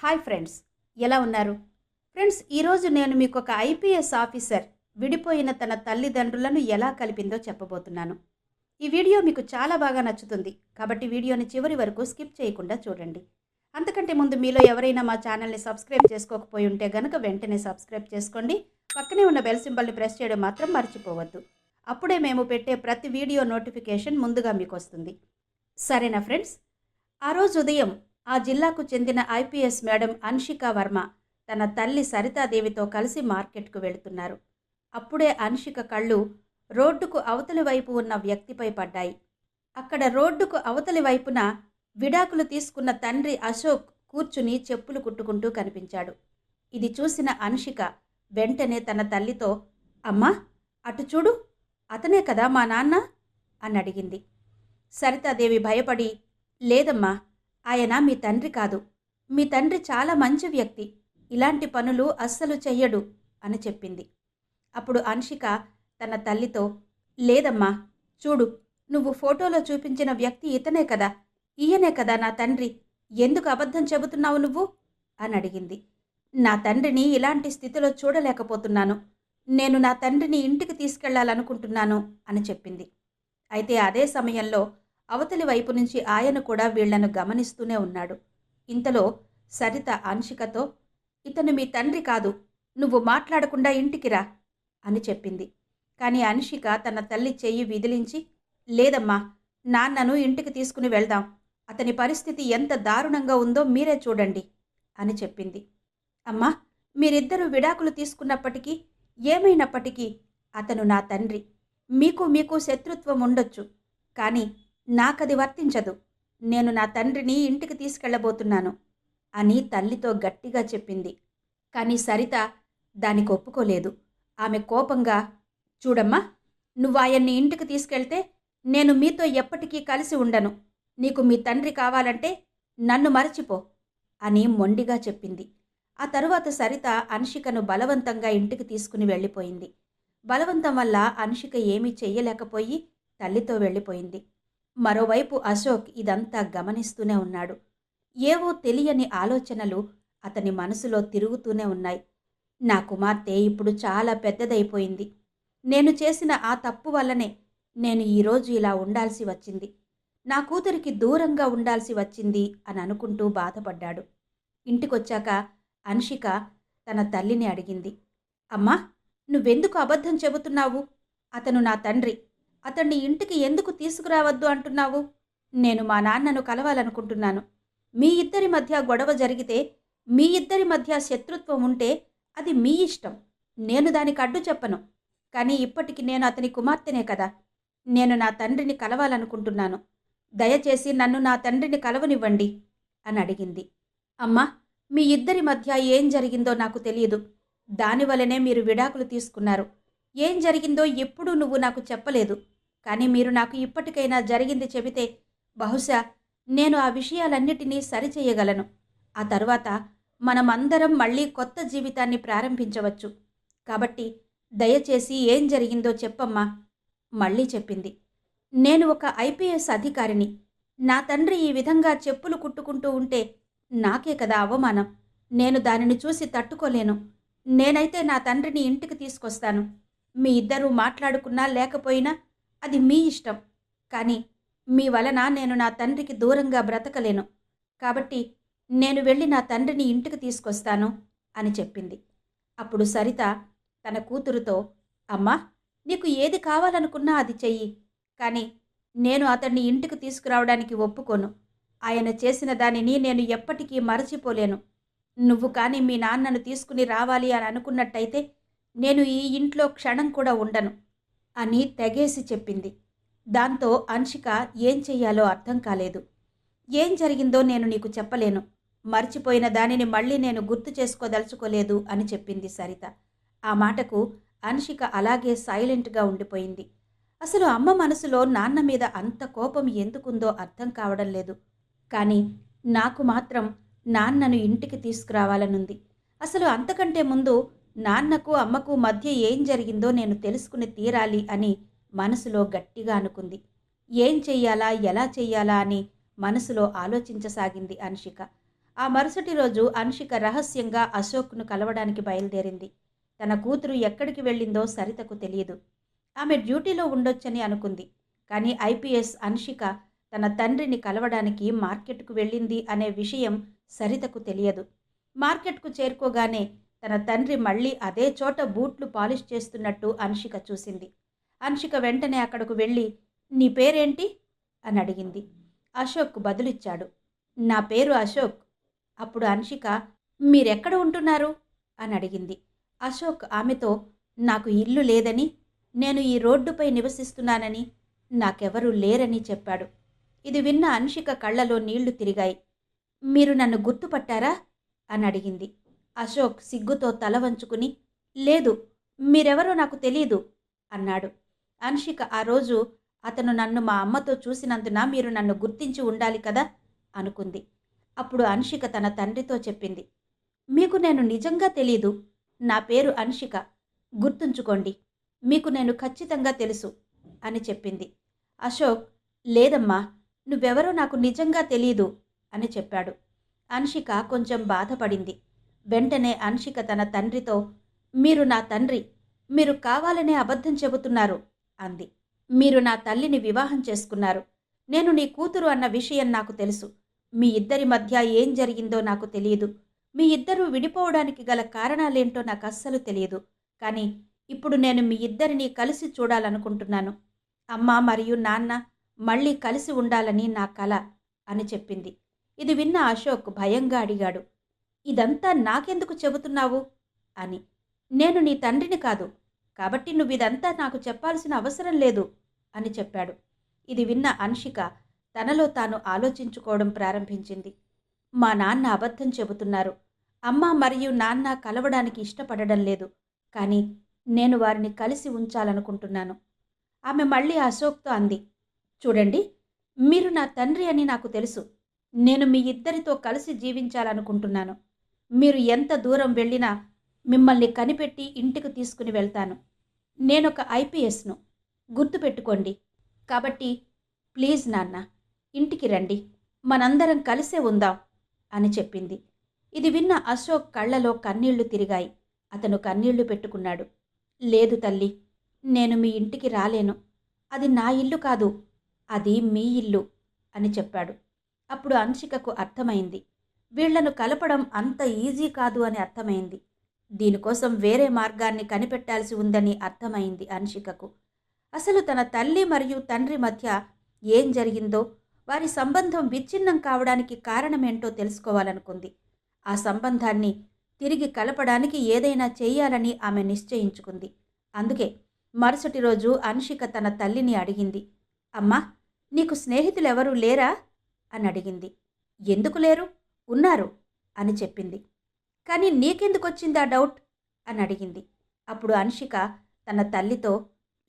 Hi friends ఎలా ఉన్నారు? Friends ఈరోజు నేను మీకు ఒక ఐపీఎస్ ఆఫీసర్ విడిపోయిన తన తల్లిదండ్రులను ఎలా కలిపిందో చెప్పబోతున్నాను. ఈ వీడియో మీకు చాలా బాగా నచ్చుతుంది కాబట్టి వీడియోని చివరి వరకు స్కిప్ చేయకుండా చూడండి. అంతకంటే ముందు మీలో ఎవరైనా మా ఛానల్ని సబ్స్క్రైబ్ చేసుకోకపోయి ఉంటే గనుక వెంటనే సబ్స్క్రైబ్ చేసుకోండి పక్కనే ఉన్న బెల్ సింబల్ని ప్రెస్ చేయడం మాత్రం మర్చిపోవద్దు. అప్పుడే మేము పెట్టే ప్రతి వీడియో నోటిఫికేషన్ ముందుగా మీకు వస్తుంది సరేనా ఫ్రెండ్స్? ఆ రోజు ఉదయం ఆ జిల్లాకు చెందిన ఐపీఎస్ మేడం అన్షిక వర్మ తన తల్లి సరితాదేవితో కలిసి మార్కెట్కు వెళుతున్నారు. అప్పుడే అన్షిక కళ్ళు రోడ్డుకు అవతలి వైపు ఉన్న వ్యక్తిపై పడ్డాయి. అక్కడ రోడ్డుకు అవతలి వైపున విడాకులు తీసుకున్న తండ్రి అశోక్ కూర్చుని చెప్పులు కుట్టుకుంటూ కనిపించాడు. ఇది చూసిన అన్షిక వెంటనే తన తల్లితో అమ్మా అటు చూడు అతనే కదా మా నాన్న? అని అడిగింది. సరితాదేవి భయపడి లేదమ్మా ఆయన మీ తండ్రి కాదు. మీ తండ్రి చాలా మంచి వ్యక్తి. ఇలాంటి పనులు అస్సలు చెయ్యడు అని చెప్పింది. అప్పుడు అన్షిక తన తల్లితో లేదమ్మా చూడు నువ్వు ఫోటోలో చూపించిన వ్యక్తి ఇతనే కదా. ఈయనే కదా నా తండ్రి. ఎందుకు అబద్ధం చెబుతున్నావు నువ్వు? అని అడిగింది. నా తండ్రిని ఇలాంటి స్థితిలో చూడలేకపోతున్నాను. నేను నా తండ్రిని ఇంటికి తీసుకెళ్ళాలనుకుంటున్నాను అని చెప్పింది. అయితే అదే సమయంలో అవతలి వైపు నుంచి ఆయన కూడా వీళ్ళను గమనిస్తూనే ఉన్నాడు. ఇంతలో సరిత అన్షికతో ఇతను మీ తండ్రి కాదు నువ్వు మాట్లాడకుండా ఇంటికి రా అని చెప్పింది. కానీ అన్షిక తన తల్లి చెయ్యి విదిలించి లేదమ్మా నాన్నను ఇంటికి తీసుకుని వెళ్దాం. అతని పరిస్థితి ఎంత దారుణంగా ఉందో మీరే చూడండి అని చెప్పింది. అమ్మా మీరిద్దరూ విడాకులు తీసుకున్నప్పటికీ ఏమైనప్పటికీ అతను నా తండ్రి. మీకు మీకు శత్రుత్వం ఉండొచ్చు. కానీ నాకది వర్తించదు. నేను నా తండ్రిని ఇంటికి తీసుకెళ్ళబోతున్నాను అని తల్లితో గట్టిగా చెప్పింది. కానీ సరిత దానికి ఒప్పుకోలేదు. ఆమె కోపంగా చూడమ్మా నువ్వు ఆయన్ని ఇంటికి తీసుకెళ్తే నేను మీతో ఎప్పటికీ కలిసి ఉండను. నీకు మీ తండ్రి కావాలంటే నన్ను మరచిపో అని మొండిగా చెప్పింది. ఆ తరువాత సరిత అన్షికను బలవంతంగా ఇంటికి తీసుకుని వెళ్ళిపోయింది. బలవంతం వల్ల అన్షిక ఏమీ చెయ్యలేకపోయి తల్లితో వెళ్ళిపోయింది. మరోవైపు అశోక్ ఇదంతా గమనిస్తూనే ఉన్నాడు. ఏవో తెలియని ఆలోచనలు అతని మనసులో తిరుగుతూనే ఉన్నాయి. నా కుమార్తె ఇప్పుడు చాలా పెద్దదైపోయింది. నేను చేసిన ఆ తప్పు వల్లనే నేను ఈరోజు ఇలా ఉండాల్సి వచ్చింది. నా కూతురికి దూరంగా ఉండాల్సి వచ్చింది అని అనుకుంటూ బాధపడ్డాడు. ఇంటికొచ్చాక అన్షిక తన తల్లిని అడిగింది. అమ్మా నువ్వెందుకు అబద్ధం చెబుతున్నావు? అతను నా తండ్రి. అతన్ని ఇంటికి ఎందుకు తీసుకురావద్దు అంటున్నావు? నేను మా నాన్నను కలవాలనుకుంటున్నాను. మీ ఇద్దరి మధ్య గొడవ జరిగితే మీ ఇద్దరి మధ్య శత్రుత్వం ఉంటే అది మీ ఇష్టం. నేను దానికి అడ్డు చెప్పను. కానీ ఇప్పటికి నేను అతని కుమార్తెనే కదా. నేను నా తండ్రిని కలవాలనుకుంటున్నాను. దయచేసి నన్ను నా తండ్రిని కలవనివ్వండి అని అడిగింది. అమ్మా మీ ఇద్దరి మధ్య ఏం జరిగిందో నాకు తెలియదు. దానివల్లనే మీరు విడాకులు తీసుకున్నారు. ఏం జరిగిందో ఎప్పుడూ నువ్వు నాకు చెప్పలేదు. కానీ మీరు నాకు ఇప్పటికైనా జరిగింది చెబితే బహుశా నేను ఆ విషయాలన్నిటినీ సరిచేయగలను. ఆ తర్వాత మనమందరం మళ్ళీ కొత్త జీవితాన్ని ప్రారంభించవచ్చు. కాబట్టి దయచేసి ఏం జరిగిందో చెప్పమ్మా. మళ్ళీ చెప్పింది. నేను ఒక ఐపీఎస్ అధికారిని. నా తండ్రి ఈ విధంగా చెప్పులు కుట్టుకుంటూ ఉంటే నాకే కదా అవమానం. నేను దానిని చూసి తట్టుకోలేను. నేనైతే నా తండ్రిని ఇంటికి తీసుకొస్తాను. మీ ఇద్దరూ మాట్లాడుకున్నా లేకపోయినా అది మీ ఇష్టం. కానీ మీ వలన నేను నా తండ్రికి దూరంగా బ్రతకలేను. కాబట్టి నేను వెళ్ళి నా తండ్రిని ఇంటికి తీసుకొస్తాను అని చెప్పింది. అప్పుడు సరిత తన కూతురుతో అమ్మా నీకు ఏది కావాలనుకున్నా అది చెయ్యి. కానీ నేను అతన్ని ఇంటికి తీసుకురావడానికి ఒప్పుకోను. ఆయన చేసిన దానిని నేను ఎప్పటికీ మరచిపోలేను. నువ్వు కానీ మీ నాన్నను తీసుకుని రావాలి అని అనుకున్నట్టయితే నేను ఈ ఇంట్లో క్షణం కూడా ఉండను. అని తెగేసి చెప్పింది. దాంతో అంశిక ఏం చెయ్యాలో అర్థం కాలేదు. ఏం జరిగిందో నేను నీకు చెప్పలేను. మర్చిపోయిన దానిని మళ్ళీ నేను గుర్తు చేసుకోదలుచుకోలేదు అని చెప్పింది సరిత. ఆ మాటకు అన్షిక అలాగే సైలెంట్గా ఉండిపోయింది. అసలు అమ్మ మనసులో నాన్న మీద అంత కోపం ఎందుకుందో అర్థం కావడం లేదు. కానీ నాకు మాత్రం నాన్నను ఇంటికి తీసుకురావాలనుంది. అసలు అంతకంటే ముందు నాన్నకు అమ్మకు మధ్య ఏం జరిగిందో నేను తెలుసుకుని తీరాలి అని మనసులో గట్టిగా అనుకుంది. ఏం చెయ్యాలా ఎలా చెయ్యాలా అని మనసులో ఆలోచించసాగింది అన్షిక. ఆ మరుసటి రోజు అన్షిక రహస్యంగా అశోక్ను కలవడానికి బయలుదేరింది. తన కూతురు ఎక్కడికి వెళ్ళిందో సరితకు తెలియదు. ఆమె డ్యూటీలో ఉండొచ్చని అనుకుంది. కానీ ఐపీఎస్ అన్షిక తన తండ్రిని కలవడానికి మార్కెట్కు వెళ్ళింది అనే విషయం సరితకు తెలియదు. మార్కెట్కు చేరుకోగానే తన తండ్రి మళ్ళీ అదే చోట బూట్లు పాలిష్ చేస్తున్నట్టు అన్షిక చూసింది. అన్షిక వెంటనే అక్కడకు వెళ్ళి నీ పేరేంటి? అని అడిగింది. అశోక్ బదులిచ్చాడు. నా పేరు అశోక్. అప్పుడు అన్షిక మీరెక్కడ ఉంటున్నారు? అని అడిగింది. అశోక్ ఆమెతో నాకు ఇల్లు లేదని నేను ఈ రోడ్డుపై నివసిస్తున్నానని నాకెవరూ లేరని చెప్పాడు. ఇది విన్న అన్షిక కళ్ళలో నీళ్ళు తిరిగాయి. మీరు నన్ను గుర్తుపట్టారా? అని అడిగింది. అశోక్ సిగ్గుతో తల వంచుకుని లేదు మీరెవరో నాకు తెలియదు అన్నాడు. అన్షిక ఆ రోజు అతను నన్ను మా అమ్మతో చూసినందున మీరు నన్ను గుర్తించి ఉండాలి కదా? అనుకుంది. అప్పుడు అన్షిక తన తండ్రితో చెప్పింది. మీకు నేను నిజంగా తెలీదు. నా పేరు అన్షిక. గుర్తుంచుకోండి. మీకు నేను ఖచ్చితంగా తెలుసు అని చెప్పింది. అశోక్ లేదమ్మా. నువ్వెవరో నాకు నిజంగా తెలీదు అని చెప్పాడు. అన్షిక కొంచెం బాధపడింది. వెంటనే అన్షిక తన తండ్రితో మీరు నా తండ్రి మీరు కావాలనే అబద్ధం చెబుతున్నారు అంది. మీరు నా తల్లిని వివాహం చేసుకున్నారు. నేను నీ కూతురు అన్న విషయం నాకు తెలుసు. మీ ఇద్దరి మధ్య ఏం జరిగిందో నాకు తెలియదు. మీ ఇద్దరూ విడిపోవడానికి గల కారణాలేంటో నాకు అస్సలు తెలియదు. కానీ ఇప్పుడు నేను మీ ఇద్దరిని కలిసి చూడాలనుకుంటున్నాను. అమ్మ మరియు నాన్న మళ్ళీ కలిసి ఉండాలని నా కల అని చెప్పింది. ఇది విన్న అశోక్ భయంగా అడిగాడు. ఇదంతా నాకెందుకు చెబుతున్నావు? అని. నేను నీ తండ్రిని కాదు. కాబట్టి నువ్వు ఇదంతా నాకు చెప్పాల్సిన అవసరం లేదు అని చెప్పాడు. ఇది విన్న అన్షిక తనలో తాను ఆలోచించుకోవడం ప్రారంభించింది. మా నాన్న అబద్ధం చెబుతున్నారు. అమ్మ మరియు నాన్న కలవడానికి ఇష్టపడడం లేదు. కానీ నేను వారిని కలిసి ఉంచాలనుకుంటున్నాను. ఆమె మళ్ళీ అశోక్తో అంది. చూడండి మీరు నా తండ్రి అని నాకు తెలుసు. నేను మీ ఇద్దరితో కలిసి జీవించాలనుకుంటున్నాను. మీరు ఎంత దూరం వెళ్ళినా మిమ్మల్ని కనిపెట్టి ఇంటికి తీసుకుని వెళ్తాను. నేనొక ఐపీఎస్ను. గుర్తుపెట్టుకోండి. కాబట్టి ప్లీజ్ నాన్న ఇంటికి రండి. మనందరం కలిసే ఉందాం అని చెప్పింది. ఇది విన్న అశోక్ కళ్ళలో కన్నీళ్ళు తిరిగాయి. అతను కన్నీళ్ళు పెట్టుకున్నాడు. లేదు తల్లి నేను మీ ఇంటికి రాలేను. అది నా ఇల్లు కాదు అది మీ ఇల్లు అని చెప్పాడు. అప్పుడు అంశికకు అర్థమైంది. వీళ్ళను కలపడం అంత ఈజీ కాదు అని అర్థమైంది. దీనికోసం వేరే మార్గాన్ని కనిపెట్టాల్సి ఉందని అర్థమైంది అన్షికకు. అసలు తన తల్లి మరియు తండ్రి మధ్య ఏం జరిగిందో వారి సంబంధం విచ్ఛిన్నం కావడానికి కారణమేంటో తెలుసుకోవాలనుకుంది. ఆ సంబంధాన్ని తిరిగి కలపడానికి ఏదైనా చేయాలని ఆమె నిశ్చయించుకుంది. అందుకే మరుసటి రోజు అన్షిక తన తల్లిని అడిగింది. అమ్మా నీకు స్నేహితులెవరూ లేరా? అని అడిగింది. ఎందుకు లేరు? ఉన్నారు అని చెప్పింది. కానీ నీకెందుకు వచ్చిందా డౌట్? అని అడిగింది. అప్పుడు అన్షిక తన తల్లితో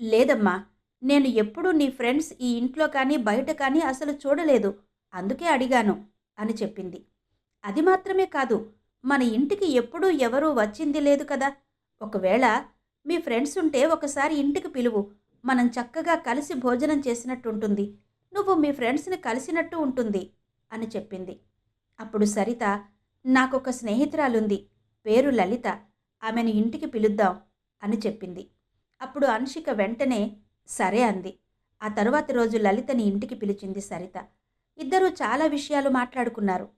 లేదమ్మా నేను ఎప్పుడూ నీ ఫ్రెండ్స్ ఈ ఇంట్లో కానీ బయట కానీ అసలు చూడలేదు. అందుకే అడిగాను అని చెప్పింది. అది మాత్రమే కాదు మన ఇంటికి ఎప్పుడూ ఎవరూ వచ్చింది లేదు కదా. ఒకవేళ మీ ఫ్రెండ్స్ ఉంటే ఒకసారి ఇంటికి పిలువు. మనం చక్కగా కలిసి భోజనం చేసినట్టు ఉంటుంది నువ్వు మీ ఫ్రెండ్స్ని కలిసినట్టు ఉంటుంది అని చెప్పింది. అప్పుడు సరిత నాకొక స్నేహితురాలుంది పేరు లలిత ఆమెను ఇంటికి పిలుద్దాం అని చెప్పింది. అప్పుడు అన్షిక వెంటనే సరే అంది. ఆ తరువాతి రోజు లలితని ఇంటికి పిలిచింది సరిత. ఇద్దరూ చాలా విషయాలు మాట్లాడుకున్నారు.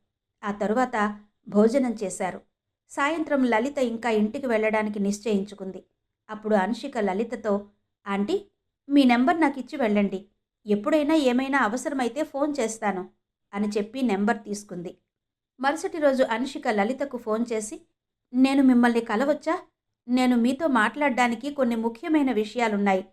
ఆ తరువాత భోజనం చేశారు. సాయంత్రం లలిత ఇంకా ఇంటికి వెళ్ళడానికి నిశ్చయించుకుంది. అప్పుడు అన్షిక లలితతో ఆంటీ మీ నెంబర్ నాకు ఇచ్చి వెళ్ళండి. ఎప్పుడైనా ఏమైనా అవసరమైతే ఫోన్ చేస్తాను అని చెప్పి నెంబర్ తీసుకుంది. మరుసటి రోజు అన్షిక లలితకు ఫోన్ చేసి నేను మిమ్మల్ని కలవచ్చా? నేను మీతో మాట్లాడడానికి కొన్ని ముఖ్యమైన విషయాలున్నాయి.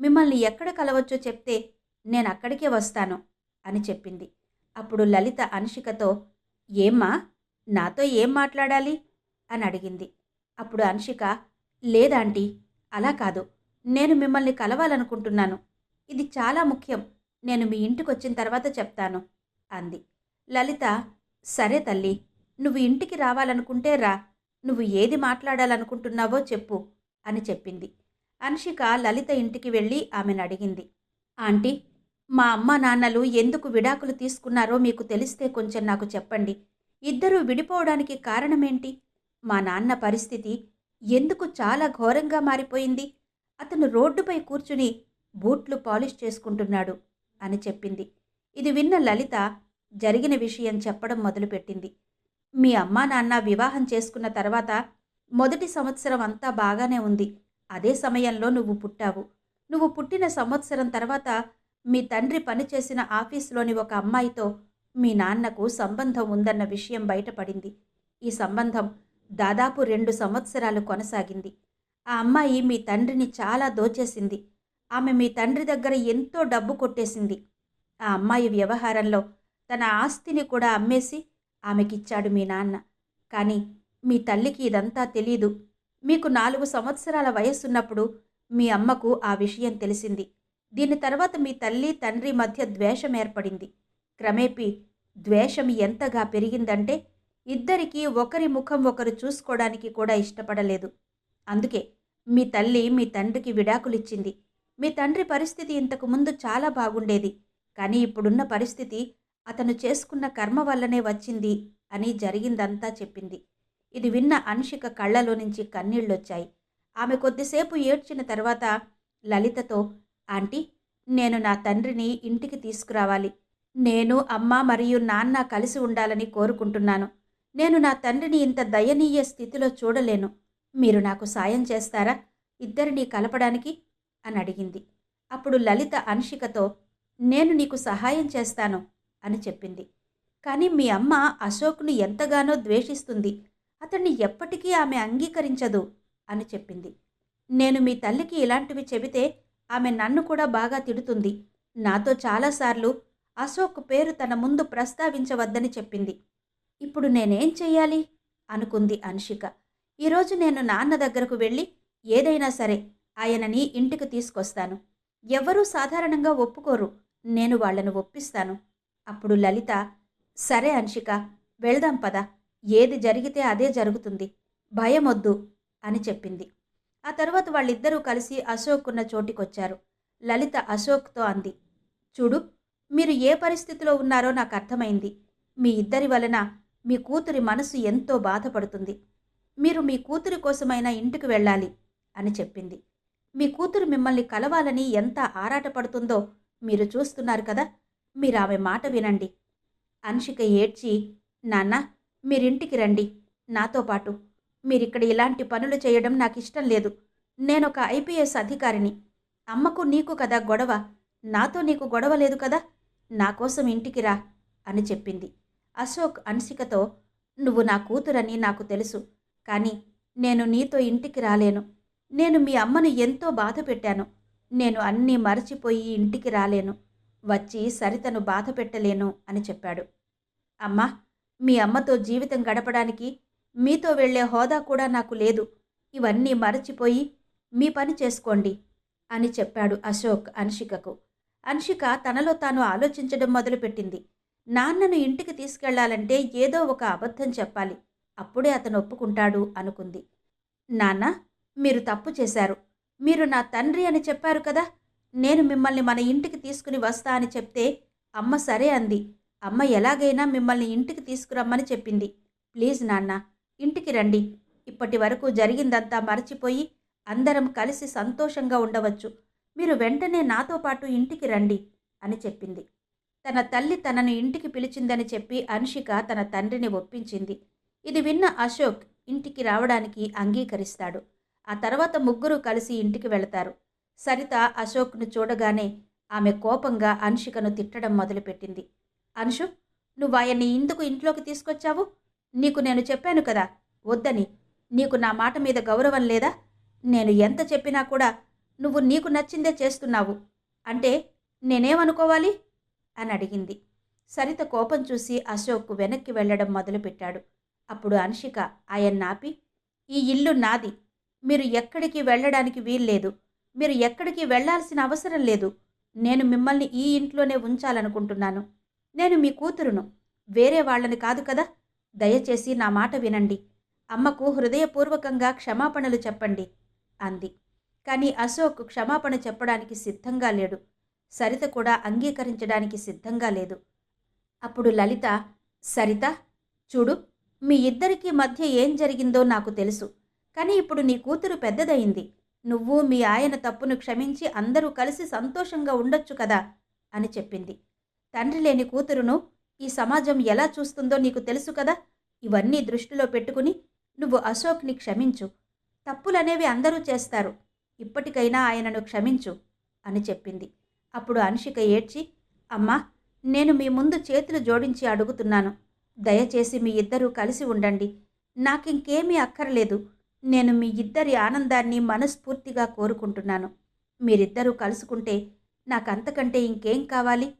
మిమ్మల్ని ఎక్కడ కలవచ్చో చెప్తే నేను అక్కడికే వస్తాను అని చెప్పింది. అప్పుడు లలిత అన్షికతో ఏమ్మా నాతో ఏం మాట్లాడాలి? అని అడిగింది. అప్పుడు అన్షిక లేదాంటీ అలా కాదు. నేను మిమ్మల్ని కలవాలనుకుంటున్నాను. ఇది చాలా ముఖ్యం. నేను మీ ఇంటికి వచ్చిన తర్వాత చెప్తాను అంది. లలిత సరే తల్లి నువ్వు ఇంటికి రావాలనుకుంటే రా నువ్వు ఏది మాట్లాడాలనుకుంటున్నావో చెప్పు అని చెప్పింది. అన్షిక లలిత ఇంటికి వెళ్ళి ఆమెను అడిగింది. ఆంటీ మా అమ్మ నాన్నలు ఎందుకు విడాకులు తీసుకున్నారో మీకు తెలిస్తే కొంచెం నాకు చెప్పండి. ఇద్దరూ విడిపోవడానికి కారణమేంటి? మా నాన్న పరిస్థితి ఎందుకు చాలా ఘోరంగా మారిపోయింది? అతను రోడ్డుపై కూర్చుని బూట్లు పాలిష్ చేసుకుంటున్నాడు అని చెప్పింది. ఇది విన్న లలిత జరిగిన విషయం చెప్పడం మొదలుపెట్టింది. మీ అమ్మా నాన్న వివాహం చేసుకున్న తర్వాత మొదటి సంవత్సరం అంతా బాగానే ఉంది. అదే సమయంలో నువ్వు పుట్టావు. నువ్వు పుట్టిన సంవత్సరం తర్వాత మీ తండ్రి పనిచేసిన ఆఫీసులోని ఒక అమ్మాయితో మీ నాన్నకు సంబంధం ఉందన్న విషయం బయటపడింది. ఈ సంబంధం దాదాపు రెండు సంవత్సరాలు కొనసాగింది. ఆ అమ్మాయి మీ తండ్రిని చాలా దోచేసింది. ఆమె మీ తండ్రి దగ్గర ఎంతో డబ్బు కొట్టేసింది. ఆ అమ్మాయి వ్యవహారంలో తన ఆస్తిని కూడా అమ్మేసి ఆమెకిచ్చాడు మీ నాన్న. కానీ మీ తల్లికి ఇదంతా తెలీదు. మీకు నాలుగు సంవత్సరాల వయస్సున్నప్పుడు మీ అమ్మకు ఆ విషయం తెలిసింది. దీని తర్వాత మీ తల్లి తండ్రి మధ్య ద్వేషం ఏర్పడింది. క్రమేపీ ద్వేషం ఎంతగా పెరిగిందంటే ఇద్దరికీ ఒకరి ముఖం ఒకరు చూసుకోవడానికి కూడా ఇష్టపడలేదు. అందుకే మీ తల్లి మీ తండ్రికి విడాకులిచ్చింది. మీ తండ్రి పరిస్థితి ఇంతకు ముందు చాలా బాగుండేది. కానీ ఇప్పుడున్న పరిస్థితి అతను చేసుకున్న కర్మ వల్లనే వచ్చింది అని జరిగిందంతా చెప్పింది. ఇది విన్న అన్షిక కళ్ళలో నుంచి కన్నీళ్ళొచ్చాయి. ఆమె కొద్దిసేపు ఏడ్చిన తర్వాత లలితతో ఆంటీ నేను నా తండ్రిని ఇంటికి తీసుకురావాలి. నేను అమ్మ మరియు నాన్న కలిసి ఉండాలని కోరుకుంటున్నాను. నేను నా తండ్రిని ఇంత దయనీయ స్థితిలో చూడలేను. మీరు నాకు సాయం చేస్తారా? ఇద్దరిని కలపడానికి? అని అడిగింది. అప్పుడు లలిత అన్షికతో నేను నీకు సహాయం చేస్తాను. అని చెప్పింది. కానీ మీ అమ్మ అశోక్ను ఎంతగానో ద్వేషిస్తుంది. అతన్ని ఎప్పటికీ ఆమె అంగీకరించదు అని చెప్పింది. నేను మీ తల్లికి ఇలాంటివి చెబితే ఆమె నన్ను కూడా బాగా తిడుతుంది. నాతో చాలాసార్లు అశోక్ పేరు తన ముందు ప్రస్తావించవద్దని చెప్పింది. ఇప్పుడు నేనేం చెయ్యాలి? అనుకుంది అన్షిక. ఈరోజు నేను నాన్న దగ్గరకు వెళ్ళి ఏదైనా సరే ఆయనని ఇంటికి తీసుకొస్తాను. ఎవరూ సాధారణంగా ఒప్పుకోరు. నేను వాళ్ళను ఒప్పిస్తాను. అప్పుడు లలిత సరే అంశిక వెళ్దాం పద. ఏది జరిగితే అదే జరుగుతుంది. భయమొద్దు అని చెప్పింది. ఆ తర్వాత వాళ్ళిద్దరూ కలిసి అశోక్ ఉన్న చోటికొచ్చారు. లలిత అశోక్తో అంది చూడు మీరు ఏ పరిస్థితిలో ఉన్నారో నాకు అర్థమైంది. మీ ఇద్దరి వలన మీ కూతురి మనసు ఎంతో బాధపడుతుంది. మీరు మీ కూతురి కోసమైనా ఇంటికి వెళ్ళాలి అని చెప్పింది. మీ కూతురు మిమ్మల్ని కలవాలని ఎంత ఆరాటపడుతుందో మీరు చూస్తున్నారు కదా! మీరు ఆమె మాట వినండి. అన్షిక ఏడ్చి నాన్న మీరింటికి రండి. నాతో పాటు. మీరిక్కడ ఇలాంటి పనులు చేయడం నాకు ఇష్టం లేదు. నేనొక ఐపీఎస్ అధికారిని. అమ్మకు నీకు కదా గొడవ. నాతో నీకు గొడవ లేదు కదా. నా కోసం ఇంటికి రా అని చెప్పింది. అశోక్ అన్సికతో నువ్వు నా కూతురని నాకు తెలుసు. కానీ నేను నీతో ఇంటికి రాలేను. నేను మీ అమ్మను ఎంతో బాధ పెట్టాను నేను అన్నీ మరచిపోయి ఇంటికి రాలేను. వచ్చి సరితను బాధ పెట్టలేను అని చెప్పాడు. అమ్మా మీ అమ్మతో జీవితం గడపడానికి మీతో వెళ్ళే హోదా కూడా నాకు లేదు. ఇవన్నీ మరచిపోయి మీ పని చేసుకోండి అని చెప్పాడు అశోక్ అన్షికకు. అన్షిక తనలో తాను ఆలోచించడం మొదలుపెట్టింది. నాన్నను ఇంటికి తీసుకెళ్ళాలంటే ఏదో ఒక అబద్ధం చెప్పాలి. అప్పుడే అతను ఒప్పుకుంటాడు అనుకుంది. నాన్న మీరు తప్పు చేశారు. మీరు నా తండ్రి అని చెప్పారు కదా? నేను మిమ్మల్ని మన ఇంటికి తీసుకుని వస్తా అని చెప్తే అమ్మ సరే అంది. అమ్మ ఎలాగైనా మిమ్మల్ని ఇంటికి తీసుకురమ్మని చెప్పింది. ప్లీజ్ నాన్న ఇంటికి రండి. ఇప్పటి వరకు జరిగిందంతా మరచిపోయి అందరం కలిసి సంతోషంగా ఉండవచ్చు. మీరు వెంటనే నాతో పాటు ఇంటికి రండి అని చెప్పింది. తన తల్లి తనను ఇంటికి పిలిచిందని చెప్పి అన్షిక తన తండ్రిని ఒప్పించింది. ఇది విన్న అశోక్ ఇంటికి రావడానికి అంగీకరిస్తాడు. ఆ తర్వాత ముగ్గురు కలిసి ఇంటికి వెళతారు. సరిత అశోక్ను చూడగానే ఆమె కోపంగా అన్షికను తిట్టడం మొదలుపెట్టింది. అన్షు నువ్వు ఆయన్ని ఇందుకు ఇంట్లోకి తీసుకొచ్చావు? నీకు నేను చెప్పాను కదా వద్దని. నీకు నా మాట మీద గౌరవం లేదా? నేను ఎంత చెప్పినా కూడా నువ్వు నీకు నచ్చిందే చేస్తున్నావు. అంటే నేనేమనుకోవాలి? అని అడిగింది. సరిత కోపం చూసి అశోక్ వెనక్కి వెళ్ళడం మొదలుపెట్టాడు. అప్పుడు అన్షిక ఆయన్నాపి ఈ ఇల్లు నాది. మీరు ఎక్కడికి వెళ్ళడానికి వీల్లేదు. మీరు ఎక్కడికి వెళ్ళాల్సిన అవసరం లేదు. నేను మిమ్మల్ని ఈ ఇంట్లోనే ఉంచాలనుకుంటున్నాను. నేను మీ కూతురును. వేరే వాళ్ళని కాదు కదా? దయచేసి నా మాట వినండి. అమ్మకు హృదయపూర్వకంగా క్షమాపణలు చెప్పండి అంది. కానీ అశోక్ క్షమాపణ చెప్పడానికి సిద్ధంగా లేడు. సరిత కూడా అంగీకరించడానికి సిద్ధంగా లేదు. అప్పుడు లలిత సరిత చూడు మీ ఇద్దరికీ మధ్య ఏం జరిగిందో నాకు తెలుసు. కానీ ఇప్పుడు నీ కూతురు పెద్దదయింది. నువ్వు మీ ఆయన తప్పును క్షమించి అందరూ కలిసి సంతోషంగా ఉండొచ్చు కదా? అని చెప్పింది. తండ్రి లేని కూతురును ఈ సమాజం ఎలా చూస్తుందో నీకు తెలుసు కదా? ఇవన్నీ దృష్టిలో పెట్టుకుని నువ్వు అశోక్ని క్షమించు. తప్పులనేవి అందరూ చేస్తారు. ఇప్పటికైనా ఆయనను క్షమించు అని చెప్పింది. అప్పుడు అన్షిక ఏడ్చి అమ్మా నేను మీ ముందు చేతులు జోడించి అడుగుతున్నాను. దయచేసి మీ ఇద్దరూ కలిసి ఉండండి. నాకింకేమీ అక్కర్లేదు. నేను మీ ఇద్దరి ఆనందాన్ని మనస్ఫూర్తిగా కోరుకుంటున్నాను. మీరిద్దరూ కలుసుకుంటే నాకంతకంటే ఇంకేం కావాలి?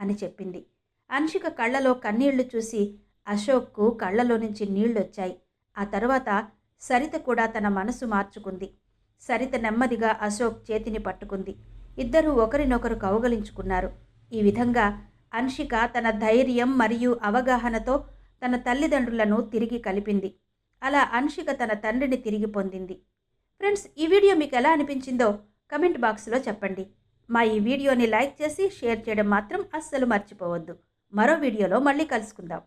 అని చెప్పింది. అంశిక కళ్ళలో కన్నీళ్ళు చూసి అశోక్కు కళ్ళలో నుంచి నీళ్ళొచ్చాయి. ఆ తర్వాత సరిత కూడా తన మనసు మార్చుకుంది. సరిత నెమ్మదిగా అశోక్ చేతిని పట్టుకుంది. ఇద్దరూ ఒకరినొకరు కౌగలించుకున్నారు. ఈ విధంగా అంశిక తన ధైర్యం మరియు అవగాహనతో తన తల్లిదండ్రులను తిరిగి కలిపింది. అలా అనుషిక తన తండ్రిని తిరిగి పొందింది. ఫ్రెండ్స్ ఈ వీడియో మీకు ఎలా అనిపించిందో కమెంట్ బాక్స్లో చెప్పండి. మా ఈ వీడియోని లైక్ చేసి షేర్ చేయడం మాత్రం అస్సలు మర్చిపోవద్దు. మరో వీడియోలో మళ్ళీ కలుసుకుందాం.